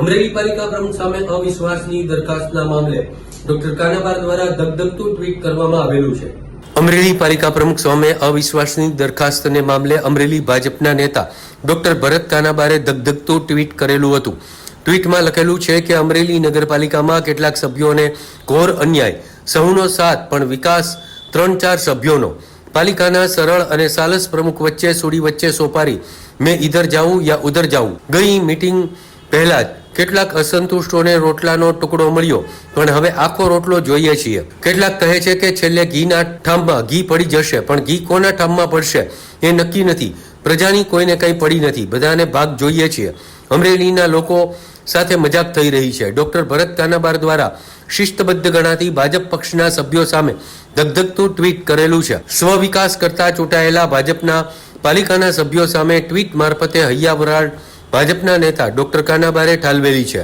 અમરેલી પાલિકા પ્રમુખ સામે અવિશ્વાસની દરખાસ્તના મામલે ડોક્ટર કાનાબાર દ્વારા ધગધગતું ટ્વીટ કરવામાં આવેલું છે. અમરેલી પાલિકા પ્રમુખ સામે અવિશ્વાસની દરખાસ્તને મામલે અમરેલી ભાજપના નેતા ડોક્ટર ભરત કાનાબારે ધગધગતું ટ્વીટ કરેલું હતું. ટ્વીટમાં લખેલું છે કે અમરેલી નગરપાલિકામાં કેટલાક સભ્યોને ઘોર અન્યાય, સહુનો સાથ, પણ વિકાસ ત્રણ ચાર સભ્યોનો. પાલિકાના સરળ અને સાલસ પ્રમુખ વચ્ચે, સુડી વચ્ચે સોપારી, મેં ઇધર જાઉં યા ઉધર જાઉં. ગઈ મીટિંગ પહેલા જ કેટલાક અસંતુષ્ટોને રોટલાનો ટુકડો મળ્યો, પણ હવે આખો રોટલો જોઈએ છીએ. કેટલાક કહે છે કે છેલ્લે ઘીના ઠામમાં ઘી પડી જશે, પણ ઘી કોના ઠામમાં પડશે, એ નક્કી નથી. પ્રજાની કોઈને કંઈ પડી નથી, બધાને ભાગ જોઈએ છીએ. અમરેલીના લોકો સાથે મજાક થઈ રહી છે. ડોક્ટર ભરત કાનાબાર દ્વારા શિસ્તબદ્ધ ગણાતી ભાજપ પક્ષના સભ્યો સામે ધગધગતું ટ્વીટ કરેલું છે. સ્વ વિકાસ કરતા ચૂંટાયેલા ભાજપના પાલિકાના સભ્યો સામે ટ્વીટ મારફતે હૈયા વરાળ ભાજપના નેતા ડોક્ટર કાનાબારે ઠાલવેલી છે.